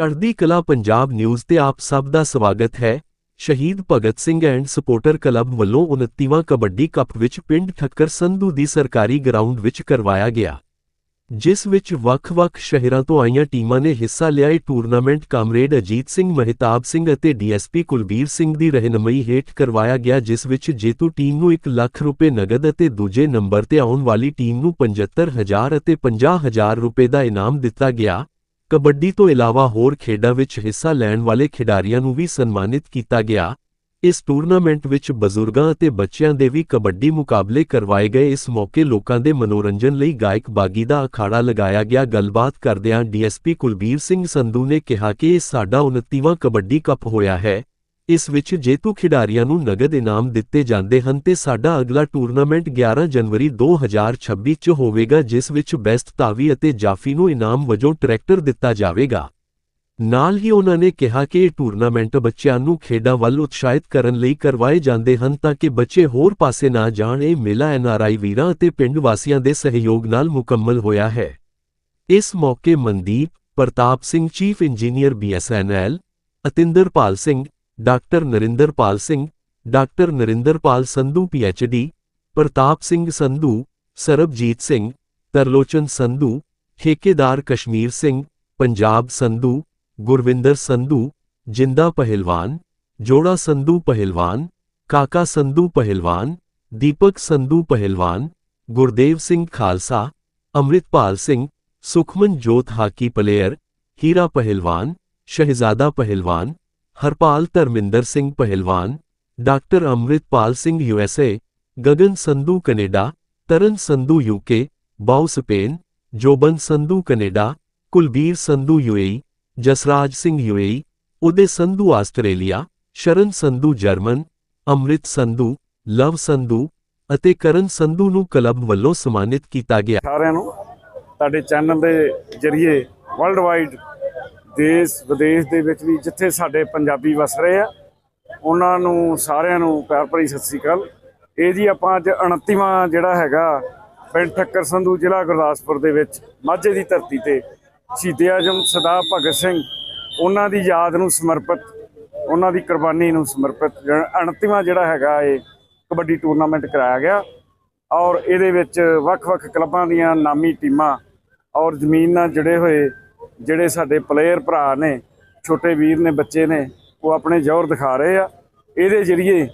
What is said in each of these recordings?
ਚੜ੍ਹਦੀ ਕਲਾ ਪੰਜਾਬ ਨਿਊਜ਼ ਤੇ ਆਪ ਸਭ ਦਾ ਸਵਾਗਤ ਹੈ। Shaheed Bhagat Singh and supporter club ਵੱਲੋਂ 29ਵਾਂ ਕਬੱਡੀ ਕੱਪ ਵਿੱਚ ਪਿੰਡ ਠੱਕਰ ਸੰਧੂ ਦੀ ਸਰਕਾਰੀ ਗਰਾਊਂਡ ਵਿੱਚ ਕਰਵਾਇਆ ਗਿਆ। ਜਿਸ ਵਿੱਚ ਵੱਖ-ਵੱਖ ਸ਼ਹਿਰਾਂ ਤੋਂ ਆਈਆਂ ਟੀਮਾਂ ਨੇ ਹਿੱਸਾ ਲਿਆ। ਇਹ ਟੂਰਨਾਮੈਂਟ ਕਾਮਰੇਡ ਅਜੀਤ ਸਿੰਘ, ਮਹਿਤਾਬ ਸਿੰਘ ਅਤੇ ਡੀਐਸਪੀ ਕੁਲਬੀਰ ਸਿੰਘ ਦੀ ਰਹਿਨਮਈ ਹੇਠ ਕਰਵਾਇਆ ਗਿਆ, ਜਿਸ ਵਿੱਚ ਜੇਤੂ ਟੀਮ ਨੂੰ 1 ਲੱਖ ਰੁਪਏ ਨਗਦ ਅਤੇ ਦੂਜੇ ਨੰਬਰ ਤੇ ਆਉਣ ਵਾਲੀ ਟੀਮ ਨੂੰ 75000 ਅਤੇ 50000 ਰੁਪਏ ਦਾ ਇਨਾਮ ਦਿੱਤਾ ਗਿਆ। ਕਬੱਡੀ ਤੋਂ ਇਲਾਵਾ ਹੋਰ ਖੇਡਾਂ ਵਿੱਚ ਹਿੱਸਾ ਲੈਣ ਵਾਲੇ ਖਿਡਾਰੀਆਂ ਨੂੰ ਵੀ ਸਨਮਾਨਿਤ ਕੀਤਾ ਗਿਆ। ਇਸ ਟੂਰਨਾਮੈਂਟ ਵਿੱਚ ਬਜ਼ੁਰਗਾਂ ਅਤੇ ਬੱਚਿਆਂ ਦੇ ਵੀ ਕਬੱਡੀ ਮੁਕਾਬਲੇ ਕਰਵਾਏ ਗਏ। ਇਸ ਮੌਕੇ ਲੋਕਾਂ ਦੇ ਮਨੋਰੰਜਨ ਲਈ ਗਾਇਕ ਬਾਗੀ ਦਾ ਅਖਾੜਾ ਲਗਾਇਆ ਗਿਆ। ਗੱਲਬਾਤ ਕਰਦਿਆਂ ਡੀਐਸਪੀ ਕੁਲਬੀਰ ਸਿੰਘ ਸੰਧੂ ਨੇ ਕਿਹਾ ਕਿ ਇਹ ਸਾਡਾ 29ਵਾਂ ਕਬੱਡੀ ਕੱਪ ਹੋਇਆ ਹੈ। ਇਸ ਵਿੱਚ ਜੇਤੂ ਖਿਡਾਰੀਆਂ ਨੂੰ ਨਗਦ ਇਨਾਮ ਦਿੱਤੇ ਜਾਂਦੇ ਹਨ ਤੇ ਸਾਡਾ ਅਗਲਾ ਟੂਰਨਾਮੈਂਟ 11 ਜਨਵਰੀ 2026 ਚ ਹੋਵੇਗਾ, ਜਿਸ ਵਿੱਚ ਬੈਸਟ ਤਾਵੀ ਅਤੇ ਜਾਫੀ ਨੂੰ ਇਨਾਮ ਵਜੋਂ ਟਰੈਕਟਰ ਦਿੱਤਾ ਜਾਵੇਗਾ। ਨਾਲ ਹੀ ਉਹਨਾਂ ਨੇ ਕਿਹਾ ਕਿ ਇਹ ਟੂਰਨਾਮੈਂਟ ਬੱਚਿਆਂ ਨੂੰ ਖੇਡਾਂ ਵੱਲ ਉਤਸ਼ਾਹਿਤ ਕਰਨ ਲਈ ਕਰਵਾਏ ਜਾਂਦੇ ਹਨ ਤਾਂ ਕਿ ਬੱਚੇ ਹੋਰ ਪਾਸੇ ਨਾ ਜਾਣ। ਇਹ ਮੇਲਾ ਐਨਆਰਆਈ ਵੀਰਾਂ ਅਤੇ ਪਿੰਡ ਵਾਸੀਆਂ ਦੇ ਸਹਿਯੋਗ ਨਾਲ ਮੁਕੰਮਲ ਹੋਇਆ ਹੈ। ਇਸ ਮੌਕੇ Mandeep, Pratap Singh, chief engineer BSNL Atinderpal Singh doctor Narinderpal Singh doctor Narinderpal Sandhu PhD Pratap Singh Sandhu Sarabjit Singh Tarlochan Sandhu ਠੇਕੇਦਾਰ ਕਸ਼ਮੀਰ ਸਿੰਘ ਪੰਜਾਬ ਸੰਧੂ ਗੁਰਵਿੰਦਰ ਸੰਧੂ ਜਿੰਦਾ ਪਹਿਲਵਾਨ ਜੋੜਾ ਸੰਧੂ ਪਹਿਲਵਾਨ ਕਾਕਾ ਸੰਧੂ ਪਹਿਲਵਾਨ ਦੀਪਕ ਸੰਧੂ ਪਹਿਲਵਾਨ ਗੁਰਦੇਵ ਸਿੰਘ ਖਾਲਸਾ ਅੰਮ੍ਰਿਤਪਾਲ ਸਿੰਘ ਸੁਖਮਨ ਜੋਤ ਹਾਕੀ ਪਲੇਅਰ ਹੀਰਾ ਪਹਿਲਵਾਨ ਸ਼ਹਿਜ਼ਾਦਾ ਪਹਿਲਵਾਨ ਹਰਪਾਲ ਧਰਮਿੰਦਰ ਸਿੰਘ ਪਹਿਲਵਾਨ, doctor Amritpal Singh USA Gagan Sandhu Canada, Taran Sandhu UK Bau Spain, Joban Sandhu Canada, Kulbir Sandhu UAE Jasraj Singh UAE Uday Sandhu Australia, Sharan Sandhu German, Amrit Sandhu, Love Sandhu ਅਤੇ ਕਰਨ ਸੰਧੂ ਨੂੰ club ਵੱਲੋਂ ਸਨਮਾਨਿਤ ਕੀਤਾ ਗਿਆ। ਸਾਰਿਆਂ ਨੂੰ ਤੁਹਾਡੇ channel ਦੇ ਜ਼ਰੀਏ ਵਰਲਡ ਵਾਈਡ ਦੇਸ਼ ਵਿਦੇਸ਼ ਦੇ ਵਿੱਚ ਵੀ ਜਿੱਥੇ ਸਾਡੇ ਪੰਜਾਬੀ ਵਸ ਰਹੇ ਆ, ਉਹਨਾਂ ਨੂੰ ਸਾਰਿਆਂ ਨੂੰ ਪਿਆਰ ਭਰੀ ਸਤਿ ਸ੍ਰੀ ਅਕਾਲ। ਇਹ ਜੀ ਆਪਾਂ ਅੱਜ 29ਵਾਂ ਜਿਹੜਾ ਹੈਗਾ, ਪਿੰਡ ਠੱਕਰ ਸੰਧੂ ਜ਼ਿਲ੍ਹਾ ਗੁਰਦਾਸਪੁਰ ਦੇ ਵਿੱਚ ਮਾਝੇ ਦੀ ਧਰਤੀ ਤੇ ਸ਼ਹੀਦ ਆਜਮ ਸਰਦਾਰ ਭਗਤ ਸਿੰਘ, ਉਹਨਾਂ ਦੀ ਯਾਦ ਨੂੰ ਸਮਰਪਿਤ, ਉਹਨਾਂ ਦੀ ਕੁਰਬਾਨੀ ਨੂੰ ਸਮਰਪਿਤ 29ਵਾਂ ਜਿਹੜਾ ਹੈਗਾ ਇਹ ਕਬੱਡੀ ਟੂਰਨਾਮੈਂਟ ਕਰਾਇਆ ਗਿਆ। ਔਰ ਇਹਦੇ ਵਿੱਚ ਵੱਖ-ਵੱਖ ਕਲੱਬਾਂ ਦੀਆਂ ਨਾਮੀ ਟੀਮਾਂ ਔਰ ਜ਼ਮੀਨ ਨਾਲ ਜੁੜੇ ਹੋਏ ਜਿਹੜੇ ਸਾਡੇ ਪਲੇਅਰ ਭਰਾ ਨੇ, ਛੋਟੇ ਵੀਰ ਨੇ, ਬੱਚੇ ਨੇ, ਉਹ ਆਪਣੇ ਜ਼ੋਰ ਦਿਖਾ ਰਹੇ ਆ। ਇਹਦੇ ਜ਼ਰੀਏ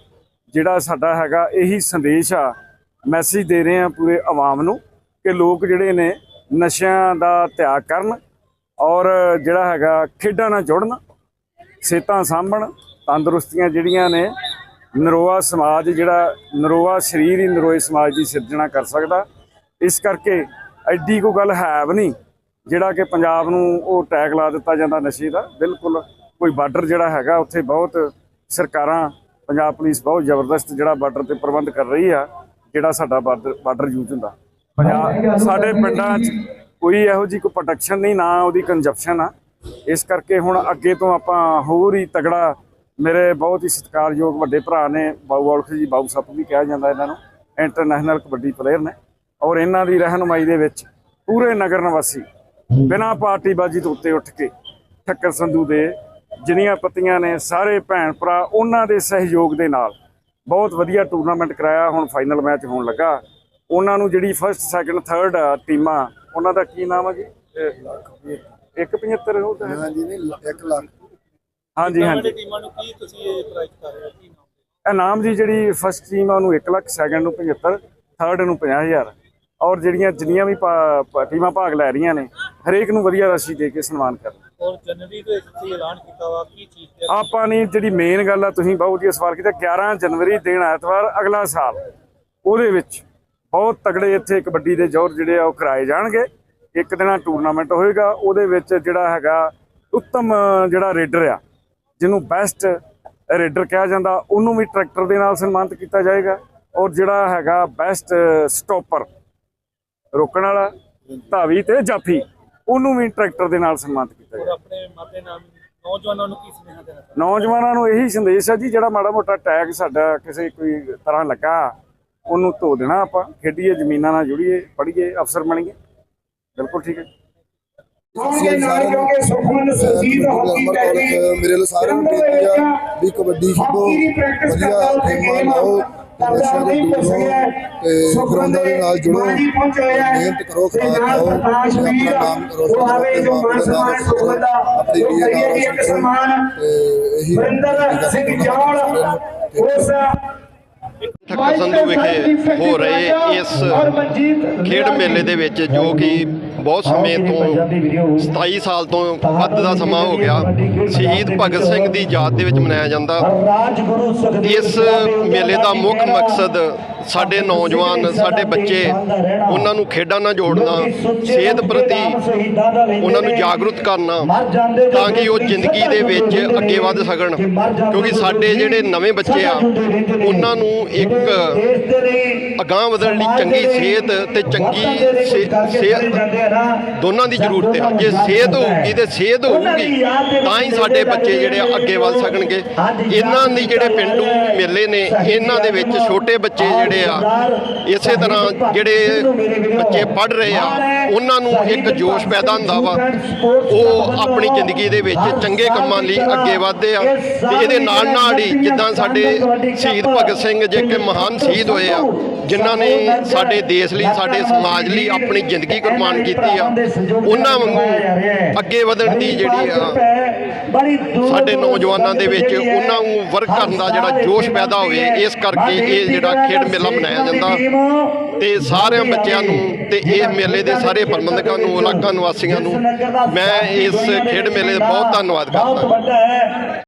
ਜਿਹੜਾ ਸਾਡਾ ਹੈਗਾ, ਇਹੀ ਸੰਦੇਸ਼ ਆ ਮੈਸੇਜ ਦੇ ਰਹੇ ਆ ਪੂਰੇ ਆਵਾਮ ਨੂੰ ਕਿ ਲੋਕ ਜਿਹੜੇ ਨੇ ਨਸ਼ਿਆਂ ਦਾ ਤਿਆਗ ਕਰਨ ਔਰ ਜਿਹੜਾ ਹੈਗਾ, ਖੇਡਾਂ ਨਾਲ ਜੁੜਨ, ਸਿਹਤਾਂ ਸਾਂਭਣ, ਤੰਦਰੁਸਤੀਆਂ ਜਿਹੜੀਆਂ ਨੇ, ਨਰੋਆ ਸਮਾਜ ਜਿਹੜਾ, ਨਰੋਆ ਸਰੀਰ ਹੀ ਨਰੋਏ ਸਮਾਜ ਦੀ ਸਿਰਜਣਾ ਕਰ ਸਕਦਾ। ਇਸ ਕਰਕੇ ਐਡੀ ਕੋ ਗੱਲ ਹੈ ਵੀ ਨਹੀਂ ਜਿਹੜਾ ਕਿ ਪੰਜਾਬ ਨੂੰ ਉਹ ਟੈਗ ਲਾ ਦਿੱਤਾ ਜਾਂਦਾ ਨਸ਼ੇ ਦਾ ਬਿਲਕੁਲ ਕੋਈ ਬਾਰਡਰ ਜਿਹੜਾ ਹੈਗਾ ਉੱਥੇ ਬਹੁਤ ਸਰਕਾਰਾਂ ਪੰਜਾਬ ਪੁਲਿਸ ਬਹੁਤ ਜ਼ਬਰਦਸਤ ਜਿਹੜਾ ਬਾਰਡਰ ਤੇ ਪ੍ਰਬੰਧ ਕਰ ਰਹੀ ਆ ਜਿਹੜਾ ਸਾਡਾ ਬਾਰਡਰ ਯੂਜ਼ ਹੁੰਦਾ। ਪੰਜਾਬ ਸਾਡੇ ਪਿੰਡਾਂ 'ਚ ਕੋਈ ਇਹੋ ਜੀ ਕੋਈ ਪ੍ਰੋਟੈਕਸ਼ਨ ਨਹੀਂ ਨਾ ਉਹਦੀ ਕੰਜਪਸ਼ਨ ਆ। ਇਸ ਕਰਕੇ ਹੁਣ ਅੱਗੇ ਤੋਂ ਆਪਾਂ ਹੋਰ ਹੀ ਤਗੜਾ ਮੇਰੇ ਬਹੁਤ ਹੀ ਸਤਿਕਾਰਯੋਗ ਵੱਡੇ ਭਰਾ ਨੇ ਬਾਊ ਔਲਖ ਜੀ ਬਾਊ ਸੱਪ ਵੀ ਕਿਹਾ ਜਾਂਦਾ ਇਹਨਾਂ ਨੂੰ ਇੰਟਰਨੈਸ਼ਨਲ ਕਬੱਡੀ ਪਲੇਅਰ ਨੇ। ਔਰ ਇਹਨਾਂ ਦੀ ਰਹਿਨੁਮਾਈ ਦੇ ਵਿੱਚ ਪੂਰੇ ਨਗਰ ਨਿਵਾਸੀ ਬਿਨਾਂ ਪਾਰਟੀਬਾਜ਼ੀ ਤੋਂ ਉੱਤੇ ਉੱਠ ਕੇ ਠੱਕਰ ਸੰਧੂ ਦੇ ਜਿੰਨੀਆਂ ਪੱਤੀਆਂ ਨੇ ਸਾਰੇ ਭੈਣ ਭਰਾ ਉਹਨਾਂ ਦੇ ਸਹਿਯੋਗ ਦੇ ਨਾਲ ਬਹੁਤ ਵਧੀਆ ਟੂਰਨਾਮੈਂਟ ਕਰਾਇਆ ਹੁਣ ਫਾਈਨਲ ਮੈਚ ਹੋਣ ਲੱਗਾ। ਉਹਨਾਂ ਨੂੰ ਜਿਹੜੀ ਫਰਸਟ ਸੈਕੰਡ ਥਰਡ ਟੀਮਾਂ ਉਹਨਾਂ ਦਾ ਕੀ ਨਾਮ ਹੈ ਜੀ? 175 ਉਹ ਤਾਂ ਹੈ। ਹਾਂਜੀ ਨਹੀਂ 1 ਲੱਖ। ਹਾਂਜੀ ਹਾਂਜੀ। ਟੀਮਾਂ ਨੂੰ ਕੀ ਤੁਸੀਂ ਇਹ ਪ੍ਰਾਈਜ਼ ਕਰ ਰਹੇ ਹੋ? ਕੀ ਨਾਮ ਇਨਾਮ ਦੀ ਜਿਹੜੀ ਫਸਟ ਟੀਮ ਆ ਉਹਨੂੰ 1 ਲੱਖ ਸੈਕੰਡ ਨੂੰ 75 ਥਰਡ ਨੂੰ 50000 ਔਰ ਜਿਹੜੀਆਂ ਜਿੰਨੀਆਂ ਵੀ ਟੀਮਾਂ ਭਾਗ ਲੈ ਰਹੀਆਂ ਨੇ ਹਰੇਕ ਨੂੰ ਵਧੀਆ ਰਾਸ਼ੀ ਦੇ ਕੇ ਸਨਮਾਨ ਕਰਨਾ ਔਰ ਜਨਵਰੀ ਦੇ ਵਿੱਚ ਐਲਾਨ ਕੀਤਾ ਵਾ ਕੀ ਚੀਜ਼ ਤੇ ਆਪਾਂ ਨੇ ਜਿਹੜੀ ਮੇਨ ਗੱਲ ਆ ਤੁਸੀਂ ਬਹੁਤ ਵਧੀਆ ਸਵਾਲ ਕੀਤਾ 11 ਜਨਵਰੀ ਦਿਨ ਐਤਵਾਰ ਅਗਲਾ ਸਾਲ। ਉਹਦੇ ਵਿੱਚ ਬਹੁਤ ਤਗੜੇ ਇੱਥੇ ਕਬੱਡੀ ਦੇ ਜੋਰ ਜਿਹੜੇ ਆ ਉਹ ਕਰਾਏ ਜਾਣਗੇ। ਇੱਕ ਦਿਨਾ ਟੂਰਨਾਮੈਂਟ ਹੋਏਗਾ ਉਹਦੇ ਵਿੱਚ ਜਿਹੜਾ ਹੈਗਾ ਉੱਤਮ ਜਿਹੜਾ ਰੇਡਰ ਆ ਜਿਹਨੂੰ ਬੈਸਟ ਰੇਡਰ ਕਿਹਾ ਜਾਂਦਾ ਉਹਨੂੰ ਵੀ ਟਰੈਕਟਰ ਦੇ ਨਾਲ ਸਨਮਾਨਿਤ ਕੀਤਾ ਜਾਏਗਾ। ਔਰ ਜਿਹੜਾ ਹੈਗਾ ਬੈਸਟ ਸਟਾਪਰ ਰੋਕਣ ਵਾਲਾ ਧਾਵੀ ਤੇ ਜਾਫੀ। ਉਹਨੂੰ ਵੀ ਟਰੈਕਟਰ ਦੇ ਨਾਲ ਸਨਮਾਨਿਤ ਕੀਤਾ ਔਰ ਆਪਣੇ ਮਾਪੇ ਨਾਮ ਨੌਜਵਾਨਾਂ ਨੂੰ ਕੀ ਸੁਨੇਹਾ ਦੇਣਾ ਨੌਜਵਾਨਾਂ ਨੂੰ ਇਹੀ ਸੰਦੇਸ਼ ਹੈ ਜੀ ਜਿਹੜਾ ਮਾੜਾ ਮੋਟਾ ਟੈਗ ਸਾਡਾ ਕਿਸੇ ਕੋਈ ਤਰ੍ਹਾਂ ਲੱਗਾ ਉਹਨੂੰ ਧੋ ਦੇਣਾ ਆਪਾਂ। ਖੇਡੀਏ ਜ਼ਮੀਨਾਂ ਨਾਲ ਜੁੜੀਏ ਪੜ੍ਹੀਏ ਅਫਸਰ ਬਣੀਏ। ਬਿਲਕੁਲ ਠੀਕ ਹੈ ਹੋਣਗੇ ਨਾਲ ਕਿਉਂਕਿ ਸੁਖਮਨ ਸੁਰਜੀਤ ਹਾਕੀ ਅਕੈਡਮੀ ਮੇਰੇ ਲਈ ਸਾਰਿਆਂ ਨੂੰ ਬੇਨਤੀ ਆ ਵੀ ਕਬੱਡੀ ਖੇਡੋ ਵਧੀਆ ਗੇਮਾਂ ਗੇਮ ਲਾਓ ਤੋਂ ਪੁੱਛ ਦੂਰ ਰਹੋ ਤੇ ਗਰਾਊਂਡਾਂ ਦੇ ਨਾਲ ਜੁੜੋ ਮਿਹਨਤ ਕਰੋ ਖਰਾਬ ਖਾਓ ਆਪਣਾ ਨਾਮ ਕਰੋ ਉਹ ਆਵੇ ਜੋ ਮਾਨ ਸਨਮਾਨ ਸੁਖਮਨ ਦਾ। ਆਪਣੀ ਕਰੀਏ ਜੀ ਇੱਕ ਇਹੀ ਵਰਿੰਦਰ ਸਿੰਘ ਜੌਲ ਉਸ ਠੱਕਰ ਸੰਧੂ ਵਿਖੇ ਹੋ ਰਹੇ ਇਸ ਖੇਡ ਮੇਲੇ ਦੇ ਵਿੱਚ ਜੋ ਕਿ ਬਹੁਤ ਸਮੇਂ ਤੋਂ 27 ਸਾਲ ਤੋਂ ਵੱਧ ਦਾ ਸਮਾਂ ਹੋ ਗਿਆ। ਸ਼ਹੀਦ ਭਗਤ ਸਿੰਘ ਦੀ ਯਾਦ ਦੇ ਵਿੱਚ ਮਨਾਇਆ ਜਾਂਦਾ। ਇਸ ਮੇਲੇ ਦਾ ਮੁੱਖ ਮਕਸਦ ਸਾਡੇ ਨੌਜਵਾਨ ਸਾਡੇ ਬੱਚੇ ਉਹਨਾਂ ਨੂੰ ਖੇਡਾਂ ਨਾਲ ਜੋੜਨਾ ਸਿਹਤ ਪ੍ਰਤੀ ਉਹਨਾਂ ਨੂੰ ਜਾਗਰੂਕ ਕਰਨਾ ਤਾਂ ਕਿ ਉਹ ਜ਼ਿੰਦਗੀ ਦੇ ਵਿੱਚ ਅੱਗੇ ਵੱਧ ਸਕਣ। ਕਿਉਂਕਿ ਸਾਡੇ ਜਿਹੜੇ ਨਵੇਂ ਬੱਚੇ ਆ ਉਹਨਾਂ ਨੂੰ ਇੱਕ ਅਗਾਂਹ ਵਧਣ ਲਈ ਚੰਗੀ ਸਿਹਤ ਤੇ ਚੰਗੀ ਸਿਹਤ ਦੋਨਾਂ ਦੀ ਜ਼ਰੂਰਤ ਹੈ। ਜੇ ਸਿਹਤ ਹੋਊਗੀ ਤੇ ਸਿਹਤ ਹੋਊਗੀ ਤਾਂ ਹੀ ਸਾਡੇ ਬੱਚੇ ਜਿਹੜੇ ਅੱਗੇ ਵੱਧ ਸਕਣਗੇ। ਇਹਨਾਂ ਦੀ ਜਿਹੜੇ ਪਿੰਡੂ ਮੇਲੇ ਨੇ ਇਹਨਾਂ ਦੇ ਵਿੱਚ ਛੋਟੇ ਬੱਚੇ ਜਿਹੜੇ ਆ, ਇਸੇ ਤਰ੍ਹਾਂ ਜਿਹੜੇ ਬੱਚੇ ਪੜ ਰਹੇ ਆ, ਉਹਨਾਂ ਨੂੰ ਇੱਕ ਜੋਸ਼ ਪੈਦਾ ਹੁੰਦਾ ਵਾ। ਉਹ ਆਪਣੀ ਜ਼ਿੰਦਗੀ ਦੇ ਵਿੱਚ ਚੰਗੇ ਕੰਮਾਂ ਲਈ ਅੱਗੇ ਵਧਦੇ ਆ। ਤੇ ਇਹਦੇ ਨਾਲ ਨਾਲ ਹੀ ਜਿੱਦਾਂ ਸਾਡੇ ਸ਼ਹੀਦ ਭਗਤ ਸਿੰਘ ਜੇ ਕਿ ਮਹਾਨ ਸ਼ਹੀਦ ਹੋਏ ਆ, ਜਿਨ੍ਹਾਂ ਨੇ ਸਾਡੇ ਦੇਸ਼ ਲਈ, ਸਾਡੇ ਸਮਾਜ ਲਈ ਆਪਣੀ ਜ਼ਿੰਦਗੀ ਕੁਰਬਾਨ ਕੀਤੀ ਆ, ਉਹਨਾਂ ਵਾਂਗੂ ਅੱਗੇ ਵਧਣ ਦੀ ਜਿਹੜੀ ਆ, ਸਾਡੇ ਨੌਜਵਾਨਾਂ ਦੇ ਵਿੱਚ ਉਹਨਾਂ ਨੂੰ ਵਰਕ ਕਰਨ ਦਾ ਜਿਹੜਾ ਜੋਸ਼ ਪੈਦਾ ਹੋਵੇ, ਇਸ ਕਰਕੇ ਇਹ ਜਿਹੜਾ ਖੇਡ ਮੇਲਾ ਮਨਾਇਆ ਜਾਂਦਾ। ਤੇ ਸਾਰਿਆਂ ਬੱਚਿਆਂ ਨੂੰ ਤੇ ਇਹ ਮੇਲੇ ਦੇ ਸਾਰੇ ਪ੍ਰਬੰਧਕਾਂ ਨੂੰ ਇਲਾਕਾ ਨਿਵਾਸੀਆਂ ਨੂੰ ਮੈਂ ਇਸ ਖੇਡ ਮੇਲੇ ਦਾ ਬਹੁਤ ਧੰਨਵਾਦ ਕਰਦਾ।